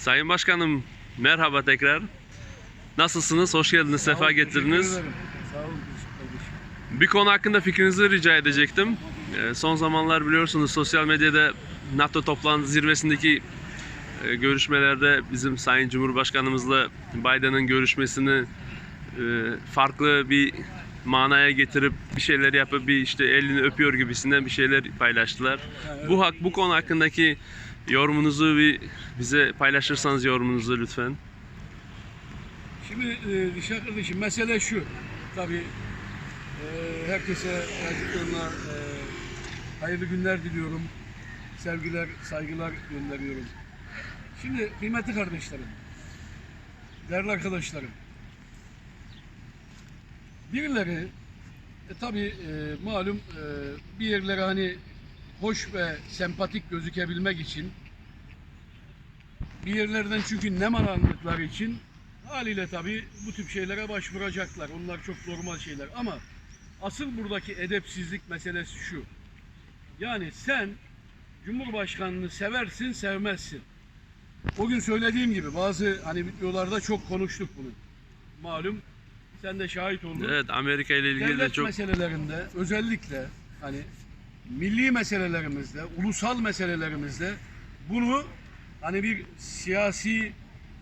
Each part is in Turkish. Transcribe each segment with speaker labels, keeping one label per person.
Speaker 1: Sayın Başkanım merhaba tekrar. Nasılsınız? Hoş geldiniz, sefa
Speaker 2: olun,
Speaker 1: getirdiniz.
Speaker 2: Sağ olun.
Speaker 1: Bir konu hakkında fikrinizi rica edecektim. Ee, Son zamanlar biliyorsunuz sosyal medyada NATO toplantı zirvesindeki e, görüşmelerde bizim Sayın Cumhurbaşkanımızla Biden'ın görüşmesini e, farklı bir manaya getirip bir şeyler yapıp bir işte elini öpüyor gibisinden bir şeyler paylaştılar. Bu hak bu konu hakkındaki yorumunuzu bir bize paylaşırsanız yorumunuzu lütfen.
Speaker 2: Şimdi e, kardeşim mesele şu. Tabii e, herkese çocuklarına e, hayırlı günler diliyorum. Sevgiler, saygılar gönderiyorum. Şimdi kıymetli kardeşlerim, değerli arkadaşlarım. Birileri e, tabii e, malum e, bir yerlere hani hoş ve sempatik gözükebilmek için bir yerlerden çünkü nem arandıkları için haliyle tabii bu tip şeylere başvuracaklar. Onlar çok normal şeyler ama asıl buradaki edepsizlik meselesi şu. Yani sen Cumhurbaşkanını seversin, sevmezsin. O gün söylediğim gibi bazı hani videolarda çok konuştuk bunu. Malum sen de şahit oldun.
Speaker 1: Evet Amerika ile ilgili de
Speaker 2: Devlet
Speaker 1: çok
Speaker 2: meselelerinde özellikle hani milli meselelerimizde, ulusal meselelerimizde bunu hani bir siyasi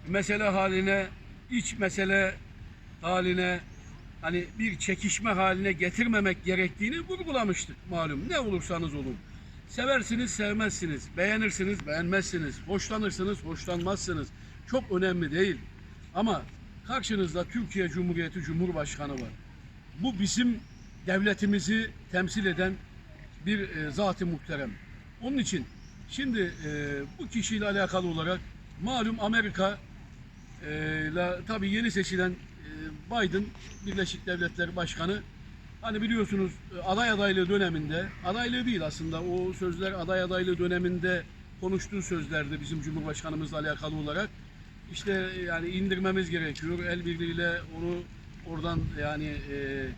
Speaker 2: mesele haline, iç mesele haline, hani bir çekişme haline getirmemek gerektiğini vurgulamıştık malum. Ne olursanız olun. Seversiniz, sevmezsiniz. Beğenirsiniz, beğenmezsiniz. Hoşlanırsınız, hoşlanmazsınız. Çok önemli değil. Ama karşınızda Türkiye Cumhuriyeti Cumhurbaşkanı var. Bu bizim devletimizi temsil eden bir e, zat-ı muhterem. Onun için şimdi e, bu kişiyle alakalı olarak malum Amerika e, la, tabii yeni seçilen e, Biden Birleşik Devletler Başkanı hani biliyorsunuz e, aday adaylığı döneminde adaylığı değil aslında o sözler aday adaylığı döneminde konuştuğu sözlerdi bizim Cumhurbaşkanımızla alakalı olarak. İşte yani indirmemiz gerekiyor. El birliğiyle onu oradan yani e,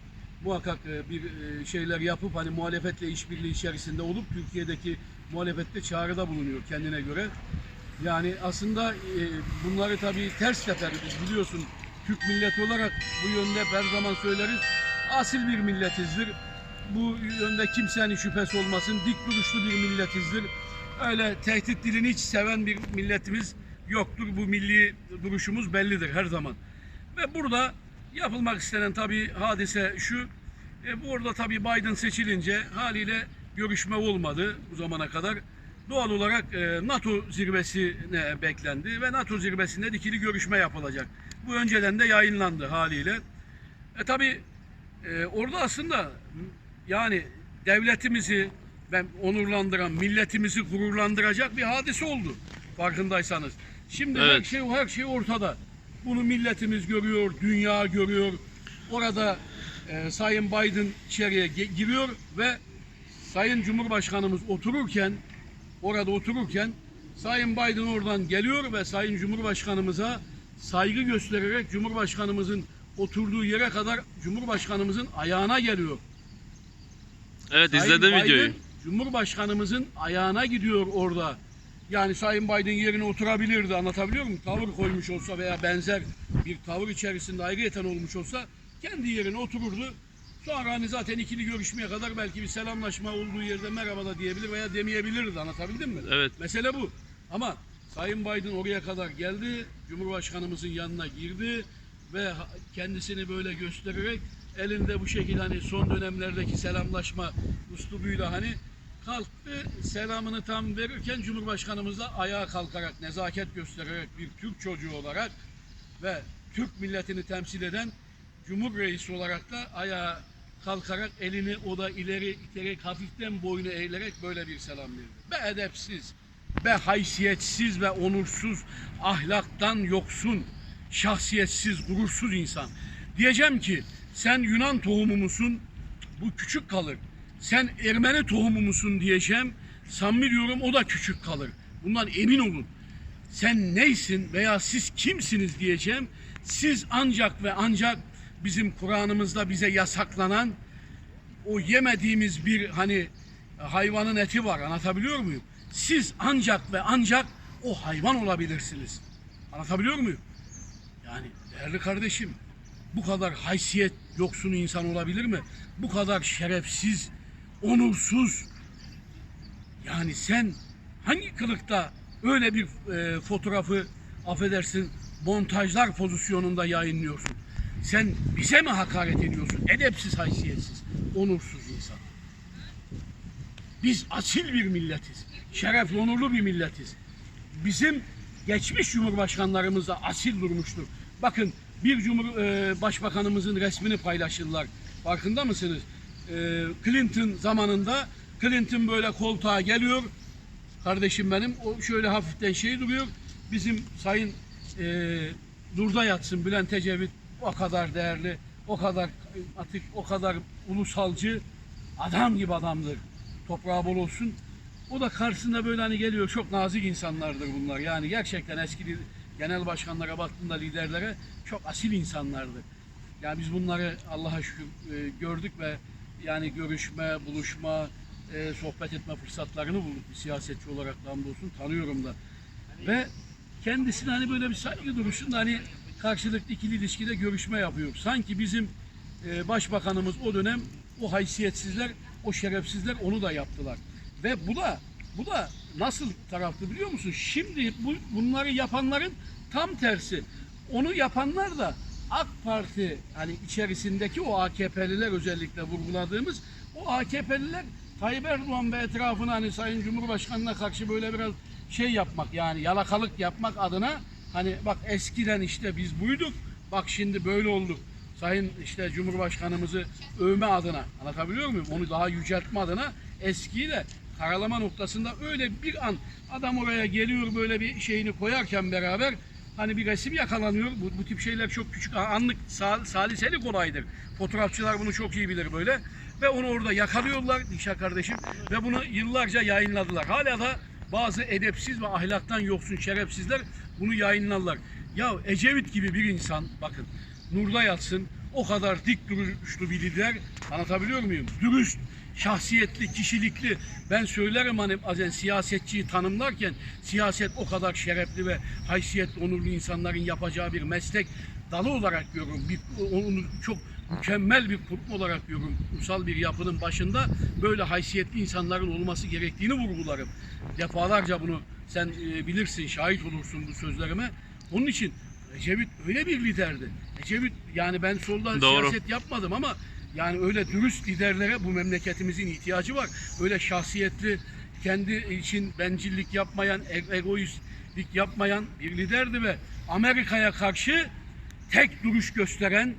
Speaker 2: muhakkak e, bir e, şeyler yapıp hani muhalefetle işbirliği içerisinde olup Türkiye'deki muhalefette çağrıda bulunuyor kendine göre. Yani aslında e, bunları tabii ters teper biz biliyorsun Türk milleti olarak bu yönde her zaman söyleriz. Asil bir milletizdir. Bu yönde kimsenin şüphesi olmasın. Dik duruşlu bir milletizdir. Öyle tehdit dilini hiç seven bir milletimiz yoktur. Bu milli duruşumuz bellidir her zaman. Ve burada yapılmak istenen tabii hadise şu. E, burada tabii Biden seçilince haliyle görüşme olmadı bu zamana kadar. Doğal olarak e, NATO zirvesine beklendi ve NATO zirvesinde dikili görüşme yapılacak. Bu önceden de yayınlandı haliyle. E tabii e, orada aslında yani devletimizi ben onurlandıran, milletimizi gururlandıracak bir hadise oldu farkındaysanız. Şimdi her
Speaker 1: Evet.
Speaker 2: şey her şey ortada. Bunu milletimiz görüyor, dünya görüyor. Orada e, Sayın Biden içeriye giriyor ve Sayın Cumhurbaşkanımız otururken orada otururken Sayın Biden oradan geliyor ve Sayın Cumhurbaşkanımıza saygı göstererek Cumhurbaşkanımızın oturduğu yere kadar Cumhurbaşkanımızın ayağına geliyor.
Speaker 1: Evet
Speaker 2: Sayın
Speaker 1: izledim
Speaker 2: Biden,
Speaker 1: videoyu.
Speaker 2: Cumhurbaşkanımızın ayağına gidiyor orada. Yani Sayın Biden yerine oturabilirdi anlatabiliyor muyum? Tavır koymuş olsa veya benzer bir tavır içerisinde ayrıyeten olmuş olsa kendi yerine otururdu. Sonra hani zaten ikili görüşmeye kadar belki bir selamlaşma olduğu yerde merhaba da diyebilir veya demeyebilirdi anlatabildim mi?
Speaker 1: Evet.
Speaker 2: Mesele bu. Ama Sayın Biden oraya kadar geldi, Cumhurbaşkanımızın yanına girdi ve kendisini böyle göstererek elinde bu şekilde hani son dönemlerdeki selamlaşma üslubuyla hani kalktı selamını tam verirken Cumhurbaşkanımız da ayağa kalkarak nezaket göstererek bir Türk çocuğu olarak ve Türk milletini temsil eden Cumhur Reisi olarak da ayağa kalkarak elini o da ileri iterek hafiften boynu eğilerek böyle bir selam verdi. Be edepsiz, be haysiyetsiz ve onursuz, ahlaktan yoksun, şahsiyetsiz, gurursuz insan. Diyeceğim ki sen Yunan tohumu musun? Bu küçük kalır. Sen Ermeni tohumu musun diyeceğim. Samimi diyorum o da küçük kalır. Bundan emin olun sen neysin veya siz kimsiniz diyeceğim. Siz ancak ve ancak bizim Kur'an'ımızda bize yasaklanan o yemediğimiz bir hani hayvanın eti var anlatabiliyor muyum? Siz ancak ve ancak o hayvan olabilirsiniz. Anlatabiliyor muyum? Yani değerli kardeşim bu kadar haysiyet yoksunu insan olabilir mi? Bu kadar şerefsiz, onursuz. Yani sen hangi kılıkta öyle bir e, fotoğrafı affedersin montajlar pozisyonunda yayınlıyorsun? Sen bize mi hakaret ediyorsun? Edepsiz, haysiyetsiz, onursuz insan. Biz asil bir milletiz. Şerefli, onurlu bir milletiz. Bizim geçmiş cumhurbaşkanlarımız da asil durmuştur. Bakın bir cumhur e, başbakanımızın resmini paylaşırlar. Farkında mısınız? E, Clinton zamanında Clinton böyle koltuğa geliyor. Kardeşim benim o şöyle hafiften şey duruyor. Bizim sayın e, Durda yatsın Bülent Ecevit o kadar değerli, o kadar atık, o kadar ulusalcı adam gibi adamdır. Toprağı bol olsun. O da karşısında böyle hani geliyor. Çok nazik insanlardır bunlar. Yani gerçekten eski genel başkanlara baktığında liderlere çok asil insanlardır. Yani biz bunları Allah'a şükür e, gördük ve yani görüşme, buluşma, e, sohbet etme fırsatlarını bulduk bir siyasetçi olarak hamdolsun tanıyorum da. Ve kendisine hani böyle bir saygı duruşunda hani karşılıklı ikili ilişkide görüşme yapıyor. Sanki bizim e, başbakanımız o dönem o haysiyetsizler, o şerefsizler onu da yaptılar. Ve bu da bu da nasıl taraftı biliyor musun? Şimdi bu, bunları yapanların tam tersi. Onu yapanlar da AK Parti hani içerisindeki o AKP'liler özellikle vurguladığımız o AKP'liler Tayyip Erdoğan ve etrafına hani Sayın Cumhurbaşkanı'na karşı böyle biraz şey yapmak yani yalakalık yapmak adına hani bak eskiden işte biz buyduk bak şimdi böyle olduk. Sayın işte Cumhurbaşkanımızı övme adına anlatabiliyor muyum? Onu daha yüceltme adına eskiyle karalama noktasında öyle bir an adam oraya geliyor böyle bir şeyini koyarken beraber hani bir resim yakalanıyor. Bu, bu tip şeyler çok küçük anlık sal, saliselik olaydır. Fotoğrafçılar bunu çok iyi bilir böyle. Ve onu orada yakalıyorlar Dişa kardeşim ve bunu yıllarca yayınladılar. Hala da bazı edepsiz ve ahlaktan yoksun şerefsizler bunu yayınlarlar. Ya Ecevit gibi bir insan bakın nurda yatsın o kadar dik duruşlu bir lider anlatabiliyor muyum? Dürüst, şahsiyetli, kişilikli. Ben söylerim hani bazen siyasetçiyi tanımlarken siyaset o kadar şerefli ve haysiyetli, onurlu insanların yapacağı bir meslek dalı olarak görüyorum. Bir, onu çok mükemmel bir kurum olarak görüyorum. Ulusal bir yapının başında böyle haysiyetli insanların olması gerektiğini vurgularım. Defalarca bunu sen e, bilirsin, şahit olursun bu sözlerime. Onun için Ecevit öyle bir liderdi. Ecevit yani ben solda
Speaker 1: Doğru.
Speaker 2: siyaset yapmadım ama yani öyle dürüst liderlere bu memleketimizin ihtiyacı var. Öyle şahsiyetli, kendi için bencillik yapmayan, e- egoistlik yapmayan bir liderdi ve Amerika'ya karşı tek duruş gösteren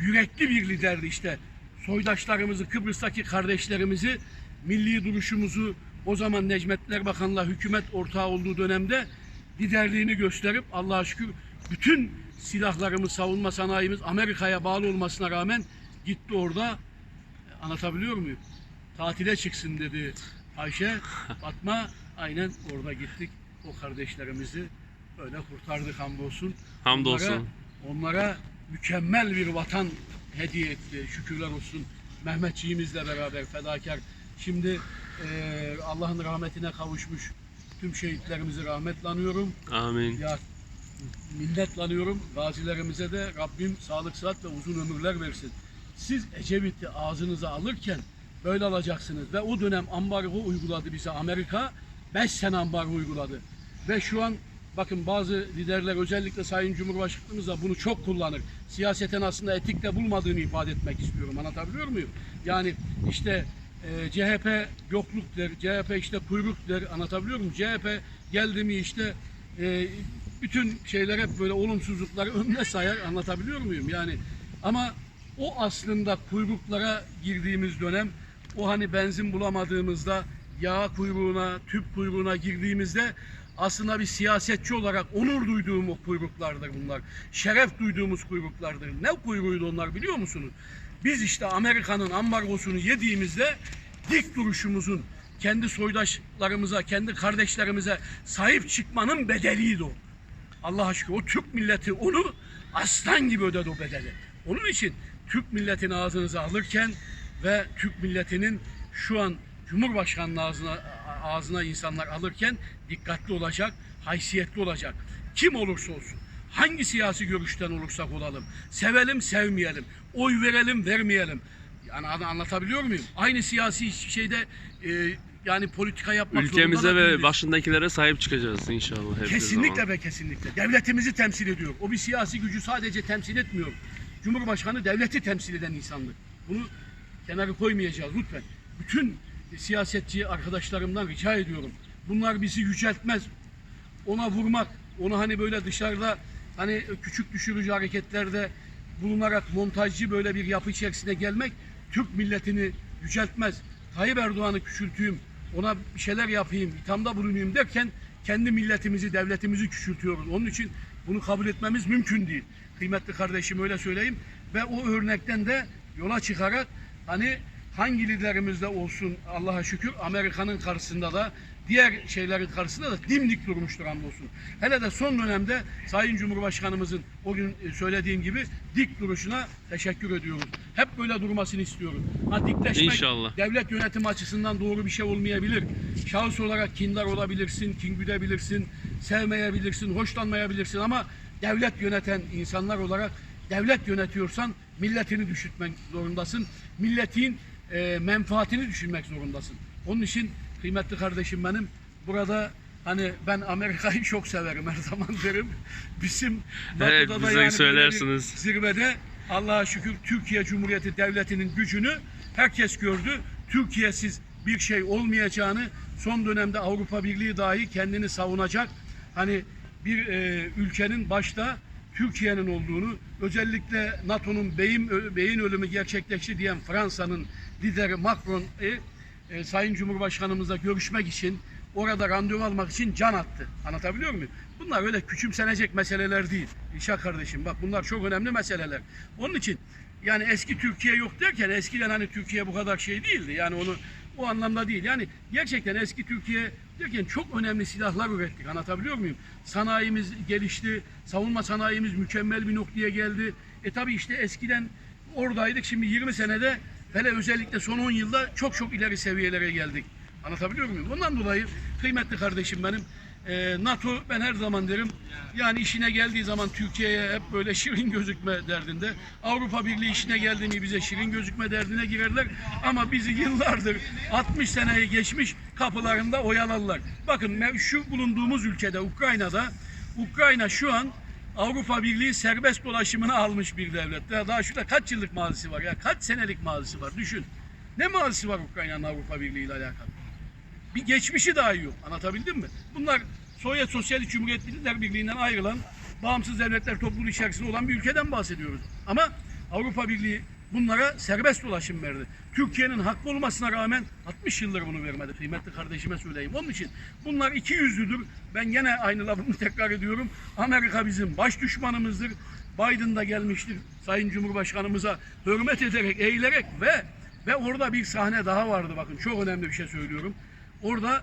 Speaker 2: yürekli bir liderdi işte. Soydaşlarımızı, Kıbrıs'taki kardeşlerimizi, milli duruşumuzu o zaman Necmettin Erbakan'la hükümet ortağı olduğu dönemde liderliğini gösterip Allah'a şükür bütün silahlarımız, savunma sanayimiz Amerika'ya bağlı olmasına rağmen gitti orada anlatabiliyor muyum? Tatile çıksın dedi Ayşe. Fatma aynen orada gittik. O kardeşlerimizi böyle kurtardık hamdolsun.
Speaker 1: Hamdolsun.
Speaker 2: Onlara, onlara mükemmel bir vatan hediye etti. Şükürler olsun. Mehmetçiğimizle beraber fedakar. Şimdi eee, Allah'ın rahmetine kavuşmuş tüm şehitlerimizi rahmetle anıyorum.
Speaker 1: Amin.
Speaker 2: Ya minnetlanıyorum. Gazilerimize de Rabbim sağlık, sıhhat ve uzun ömürler versin. Siz Ecevit'i ağzınıza alırken böyle alacaksınız. Ve o dönem ambargo uyguladı bize Amerika. 5 sene ambargo uyguladı. Ve şu an bakın bazı liderler özellikle Sayın Cumhurbaşkanımız da bunu çok kullanır. Siyaseten aslında etikte bulmadığını ifade etmek istiyorum. Anlatabiliyor muyum? Yani işte e, CHP yokluk der, CHP işte kuyruk der. Anlatabiliyor muyum? CHP geldi mi işte e, bütün şeyler hep böyle olumsuzlukları önüne sayar anlatabiliyor muyum? Yani ama o aslında kuyruklara girdiğimiz dönem o hani benzin bulamadığımızda yağ kuyruğuna, tüp kuyruğuna girdiğimizde aslında bir siyasetçi olarak onur duyduğum o kuyruklardır bunlar. Şeref duyduğumuz kuyruklardır. Ne kuyruğuydu onlar biliyor musunuz? Biz işte Amerika'nın ambargosunu yediğimizde dik duruşumuzun kendi soydaşlarımıza, kendi kardeşlerimize sahip çıkmanın bedeliydi o. Allah'a şükür o Türk milleti onu aslan gibi ödedi o bedeli. Onun için Türk milletini ağzınıza alırken ve Türk milletinin şu an Cumhurbaşkanlığı ağzına, ağzına insanlar alırken dikkatli olacak, haysiyetli olacak. kim olursa olsun, hangi siyasi görüşten olursak olalım, sevelim sevmeyelim, oy verelim vermeyelim. Yani an- anlatabiliyor muyum? Aynı siyasi şeyde e, yani politika yapmak
Speaker 1: Ülkemize ve başındakilere sahip çıkacağız inşallah.
Speaker 2: Kesinlikle
Speaker 1: zaman.
Speaker 2: ve kesinlikle. Devletimizi temsil ediyor. O bir siyasi gücü sadece temsil etmiyor. Cumhurbaşkanı devleti temsil eden insandır. Bunu kenara koymayacağız lütfen. Bütün siyasetçi arkadaşlarımdan rica ediyorum. Bunlar bizi yüceltmez. Ona vurmak, onu hani böyle dışarıda hani küçük düşürücü hareketlerde bulunarak montajcı böyle bir yapı içerisine gelmek Türk milletini yüceltmez. Tayyip Erdoğan'ı küçülteyim, ona bir şeyler yapayım, ithamda bulunayım derken kendi milletimizi, devletimizi küçültüyoruz. Onun için bunu kabul etmemiz mümkün değil. Kıymetli kardeşim öyle söyleyeyim. Ve o örnekten de yola çıkarak hani hangi liderimizde olsun Allah'a şükür Amerika'nın karşısında da diğer şeylerin karşısında da dimdik durmuştur hamdolsun. Hele de son dönemde Sayın Cumhurbaşkanımızın o gün e, söylediğim gibi dik duruşuna teşekkür ediyoruz. Hep böyle durmasını istiyoruz. Ha dikleşmek
Speaker 1: İnşallah.
Speaker 2: devlet yönetimi açısından doğru bir şey olmayabilir. Şahıs olarak kindar olabilirsin, kin güdebilirsin, sevmeyebilirsin, hoşlanmayabilirsin ama devlet yöneten insanlar olarak devlet yönetiyorsan milletini düşünmek zorundasın. Milletin e, menfaatini düşünmek zorundasın. Onun için kıymetli kardeşim benim burada hani ben Amerika'yı çok severim her zaman derim. Bizim
Speaker 1: Evet,
Speaker 2: da yani
Speaker 1: söylersiniz.
Speaker 2: zirvede Allah'a şükür Türkiye Cumhuriyeti Devleti'nin gücünü herkes gördü. Türkiye'siz bir şey olmayacağını son dönemde Avrupa Birliği dahi kendini savunacak. Hani bir e, ülkenin başta Türkiye'nin olduğunu özellikle NATO'nun beyin, beyin ölümü gerçekleşti diyen Fransa'nın lideri Macron e, e, Sayın Cumhurbaşkanımızla görüşmek için orada randevu almak için can attı. Anlatabiliyor muyum? Bunlar öyle küçümsenecek meseleler değil. İlşah kardeşim bak bunlar çok önemli meseleler. Onun için yani eski Türkiye yok derken eskiden hani Türkiye bu kadar şey değildi. Yani onu o anlamda değil. Yani gerçekten eski Türkiye derken çok önemli silahlar ürettik. Anlatabiliyor muyum? Sanayimiz gelişti. Savunma sanayimiz mükemmel bir noktaya geldi. E tabi işte eskiden oradaydık. Şimdi 20 senede hele özellikle son 10 yılda çok çok ileri seviyelere geldik. Anlatabiliyor muyum? Ondan dolayı kıymetli kardeşim benim e, NATO ben her zaman derim yani işine geldiği zaman Türkiye'ye hep böyle şirin gözükme derdinde. Avrupa Birliği işine geldiği mi bize şirin gözükme derdine girerler. Ama bizi yıllardır 60 seneyi geçmiş kapılarında oyalarlar. Bakın şu bulunduğumuz ülkede Ukrayna'da Ukrayna şu an Avrupa Birliği serbest dolaşımını almış bir devlet. Daha, daha şurada kaç yıllık mazisi var ya? Kaç senelik mazisi var? Düşün. Ne mazisi var Ukrayna'nın Avrupa Birliği ile alakalı? bir geçmişi dahi yok. Anlatabildim mi? Bunlar Sovyet Sosyalist Cumhuriyetler Birliği'nden ayrılan bağımsız devletler topluluğu içerisinde olan bir ülkeden bahsediyoruz. Ama Avrupa Birliği bunlara serbest dolaşım verdi. Türkiye'nin haklı olmasına rağmen 60 yıldır bunu vermedi. Kıymetli kardeşime söyleyeyim. Onun için bunlar iki yüzlüdür. Ben gene aynı lafımı tekrar ediyorum. Amerika bizim baş düşmanımızdır. Biden da gelmiştir Sayın Cumhurbaşkanımıza hürmet ederek, eğilerek ve ve orada bir sahne daha vardı bakın çok önemli bir şey söylüyorum. Orada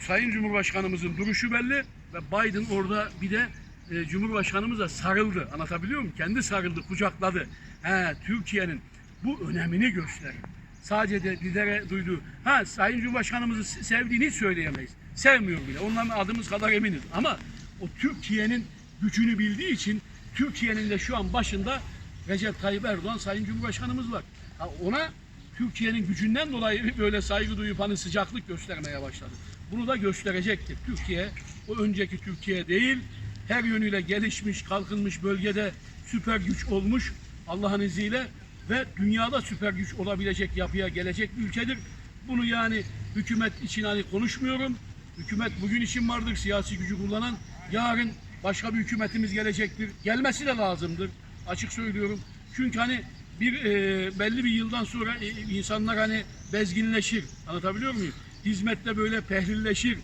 Speaker 2: Sayın Cumhurbaşkanımızın duruşu belli ve Biden orada bir de e, Cumhurbaşkanımıza sarıldı. Anlatabiliyor muyum? Kendi sarıldı, kucakladı. He, Türkiye'nin bu önemini gösterir. Sadece de lidere duyduğu. Ha Sayın Cumhurbaşkanımızı se- sevdiğini söyleyemeyiz. Sevmiyor bile. Ondan adımız kadar eminiz. Ama o Türkiye'nin gücünü bildiği için Türkiye'nin de şu an başında Recep Tayyip Erdoğan Sayın Cumhurbaşkanımız var. Ha, ona Türkiye'nin gücünden dolayı böyle saygı duyup hani sıcaklık göstermeye başladı. Bunu da gösterecektir. Türkiye o önceki Türkiye değil, her yönüyle gelişmiş, kalkınmış bölgede süper güç olmuş Allah'ın izniyle ve dünyada süper güç olabilecek yapıya gelecek bir ülkedir. Bunu yani hükümet için hani konuşmuyorum. Hükümet bugün için vardır siyasi gücü kullanan. Yarın başka bir hükümetimiz gelecektir. Gelmesi de lazımdır. Açık söylüyorum. Çünkü hani bir e, belli bir yıldan sonra e, insanlar hani bezginleşir. Anlatabiliyor muyum? Hizmette böyle pehlilleşir.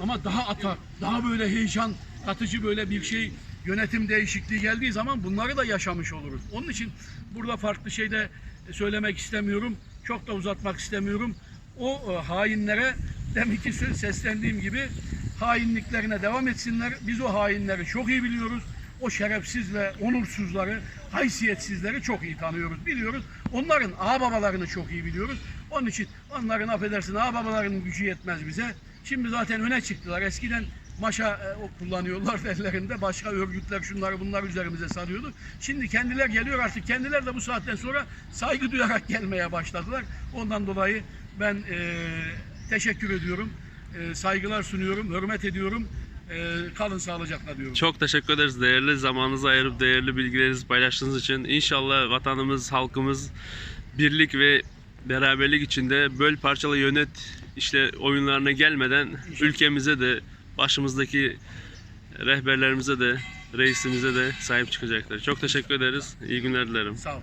Speaker 2: Ama daha atar, daha böyle heyecan katıcı böyle bir şey yönetim değişikliği geldiği zaman bunları da yaşamış oluruz. Onun için burada farklı şey de söylemek istemiyorum. Çok da uzatmak istemiyorum. O e, hainlere demek ki sö- seslendiğim gibi hainliklerine devam etsinler. Biz o hainleri çok iyi biliyoruz. O şerefsiz ve onursuzları, haysiyetsizleri çok iyi tanıyoruz, biliyoruz. Onların ağababalarını çok iyi biliyoruz. Onun için onların affedersin ağababalarının gücü yetmez bize. Şimdi zaten öne çıktılar. Eskiden maşa e, o kullanıyorlar ellerinde. Başka örgütler şunları bunlar üzerimize sarıyordu. Şimdi kendiler geliyor artık. Kendiler de bu saatten sonra saygı duyarak gelmeye başladılar. Ondan dolayı ben e, teşekkür ediyorum. E, saygılar sunuyorum. Hürmet ediyorum. E, kalın sağlıcakla diyorum.
Speaker 1: Çok teşekkür ederiz değerli zamanınızı ayırıp değerli bilgilerinizi paylaştığınız için. İnşallah vatanımız, halkımız birlik ve beraberlik içinde böl parçalı yönet işte oyunlarına gelmeden ülkemize de başımızdaki rehberlerimize de reisimize de sahip çıkacaklar. Çok teşekkür ederiz. İyi günler dilerim.
Speaker 2: Sağ ol.